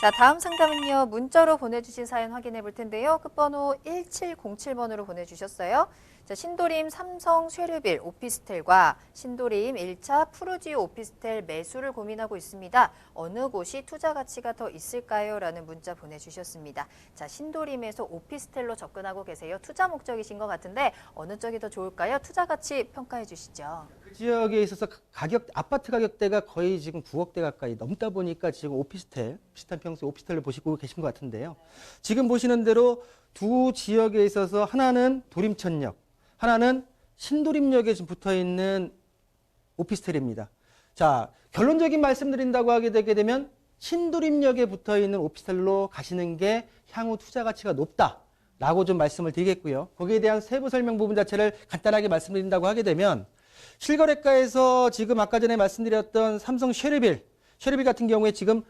자, 다음 상담은요. 문자로 보내주신 사연 확인해 볼 텐데요. 끝번호 1707번으로 보내주셨어요. 자, 신도림 삼성 쉐르빌 오피스텔과 신도림 1차 푸르지오 오피스텔 매수를 고민하고 있습니다. 어느 곳이 투자 가치가 더 있을까요? 라는 문자 보내주셨습니다. 자, 신도림에서 오피스텔로 접근하고 계세요. 투자 목적이신 것 같은데 어느 쪽이 더 좋을까요? 투자 가치 평가해 주시죠. 그 지역에 있어서 가격 아파트 가격대가 거의 지금 9억대 가까이 넘다 보니까 지금 오피스텔 비슷한 평수 오피스텔을 보시고 계신 것 같은데요. 지금 보시는 대로 두 지역에 있어서 하나는 도림천역, 하나는 신도림역에 지금 붙어 있는 오피스텔입니다. 자, 결론적인 말씀드린다고 하게 되게 되면 신도림역에 붙어 있는 오피스텔로 가시는 게 향후 투자 가치가 높다 라고 좀 말씀을 드리겠고요. 거기에 대한 세부 설명 부분 자체를 간단하게 말씀드린다고 하게 되면 실거래가에서 지금 아까 전에 말씀드렸던 삼성 쉐르빌, 쉐르빌 같은 경우에 지금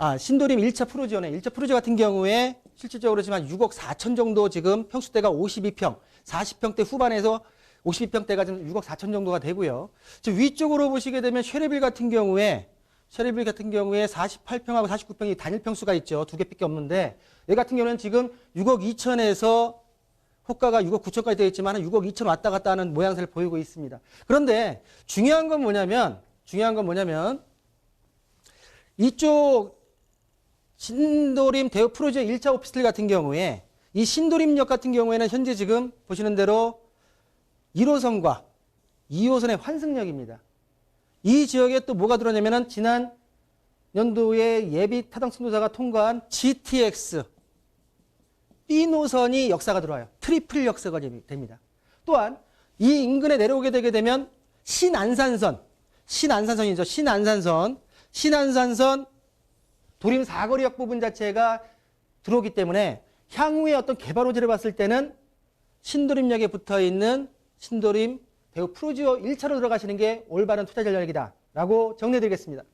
아, 신도림 1차 프로지오네. 1차 프로지 같은 경우에 실질적으로 한 6억 4천 정도 지금 평수대가 52평, 40평대 후반에서 52평대가 지금 6억 4천 정도가 되고요. 지금 위쪽으로 보시게 되면 쉐르빌 같은 경우에 쉐르빌 같은 경우에 48평하고 49평이 단일 평수가 있죠. 두 개밖에 없는데 얘 같은 경우는 지금 6억 2천에서 호가가 6억 9천까지 되어 있지만 한 6억 2천 왔다 갔다 하는 모양새를 보이고 있습니다. 그런데 중요한 건 뭐냐면 중요한 건 뭐냐면 이쪽 신도림 대우 프로지오 1차 오피스텔 같은 경우에 이 신도림역 같은 경우에는 현재 지금 보시는 대로 1호선과 2호선의 환승역입니다. 이 지역에 또 뭐가 들어오냐면은 지난 연도에 예비 타당성 조사가 통과한 GTX B 노선이 역사가 들어와요. 트리플 역사가 됩니다. 또한 이 인근에 내려오게 되게 되면 신안산선, 신안산선이죠. 신안산선, 신안산선 도림 사거리역 부분 자체가 들어오기 때문에 향후에 어떤 개발 호재를 봤을 때는 신도림역에 붙어 있는 신도림 대우 프로지오 1차로 들어가시는 게 올바른 투자 전략이다라고 정리해 드리겠습니다.